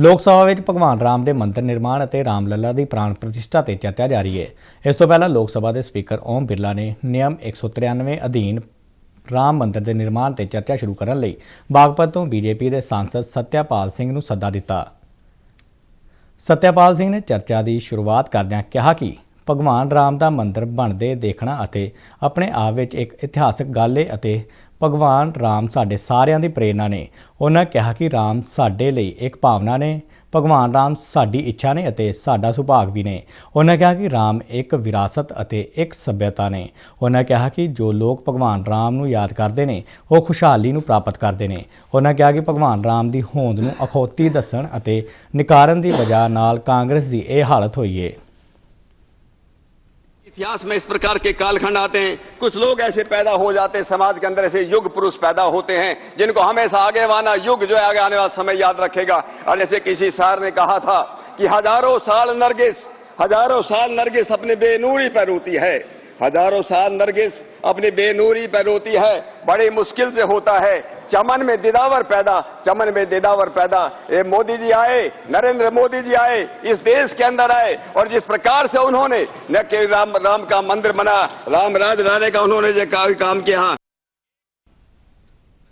ਲੋਕ ਸਭਾ ਵਿੱਚ ਭਗਵਾਨ ਰਾਮ ਦੇ ਮੰਦਿਰ ਨਿਰਮਾਣ ਅਤੇ ਰਾਮ ਲੱਲਾ ਦੀ ਪ੍ਰਾਣ ਪ੍ਰਤਿਸ਼ਠਾ ਤੇ ਚਰਚਾ ਜਾਰੀ ਹੈ। ਇਸ ਤੋਂ ਪਹਿਲਾਂ ਲੋਕ ਸਭਾ ਦੇ ਸਪੀਕਰ ਓਮ ਬਿਰਲਾ ਨੇ ਨਿਯਮ 193 ਅਧੀਨ ਰਾਮ ਮੰਦਿਰ ਦੇ ਨਿਰਮਾਣ ਤੇ ਚਰਚਾ ਸ਼ੁਰੂ ਕਰਨ ਲਈ ਬਾਗਪਤ ਤੋਂ ਬੀਜੇਪੀ ਦੇ ਸਾਂਸਦ ਸਤਿਆਪਾਲ ਸਿੰਘ ਨੂੰ ਸੱਦਾ ਦਿੱਤਾ। ਸਤਿਆਪਾਲ ਸਿੰਘ ਨੇ ਚਰਚਾ ਦੀ ਸ਼ੁਰੂਆਤ ਕਰਦਿਆਂ ਕਿਹਾ ਕਿ ਭਗਵਾਨ ਰਾਮ ਦਾ ਮੰਦਿਰ ਬਣਦੇ ਦੇਖਣਾ ਅਤੇ ਆਪਣੇ ਆਪ ਵਿੱਚ ਇੱਕ ਇਤਿਹਾਸਕ ਗੱਲ ਹੈ ਅਤੇ ਭਗਵਾਨ ਰਾਮ ਸਾਡੇ ਸਾਰਿਆਂ ਦੀ ਪ੍ਰੇਰਣਾ ਨੇ। ਉਹਨਾਂ ਕਿਹਾ ਕਿ ਰਾਮ ਸਾਡੇ ਲਈ ਇੱਕ ਭਾਵਨਾ ਨੇ, ਭਗਵਾਨ ਰਾਮ ਸਾਡੀ ਇੱਛਾ ਨੇ ਅਤੇ ਸਾਡਾ ਸੁਭਾਗ ਵੀ ਨੇ। ਉਹਨਾਂ ਕਿਹਾ ਕਿ ਰਾਮ ਇੱਕ ਵਿਰਾਸਤ ਅਤੇ ਇੱਕ ਸੱਭਿਅਤਾ ਨੇ। ਉਹਨਾਂ ਕਿਹਾ ਕਿ ਜੋ ਲੋਕ ਭਗਵਾਨ ਰਾਮ ਨੂੰ ਯਾਦ ਕਰਦੇ ਨੇ, ਉਹ ਖੁਸ਼ਹਾਲੀ ਨੂੰ ਪ੍ਰਾਪਤ ਕਰਦੇ ਨੇ। ਉਹਨਾਂ ਕਿਹਾ ਕਿ ਭਗਵਾਨ ਰਾਮ ਦੀ ਹੋਂਦ ਨੂੰ ਅਖੌਤੀ ਦੱਸਣ ਅਤੇ ਨਿਕਾਰਨ ਦੀ ਵਜ੍ਹਾ ਨਾਲ ਕਾਂਗਰਸ ਦੀ ਇਹ ਹਾਲਤ ਹੋਈ ਏ। इतिहास में इस प्रकार के कालखंड आते हैं। कुछ लोग ऐसे पैदा हो जाते हैं, समाज के अंदर ऐसे युग पुरुष पैदा होते हैं, जिनको हमेशा आगे वाना युग जो है, आगे आने वाला समय याद रखेगा। और जैसे किसी शायर ने कहा था कि हज़ारों साल नरगिस, हज़ारों साल नरगिस अपने बेनूरी पर रोती है। हज़ारों साल नरगिस अपनी बेनूरी पर रोती है, बड़ी मुश्किल से होता है। चमन में दिदावर पैदा, चमन में दिदावर पैदा। ये मोदी जी आए, नरेंद्र मोदी जी आए, इस देश के अंदर आए, और जिस प्रकार से उन्होंने न केवल राम राम का मंदिर बना, राम राज लाने का उन्होंने जो काम किया।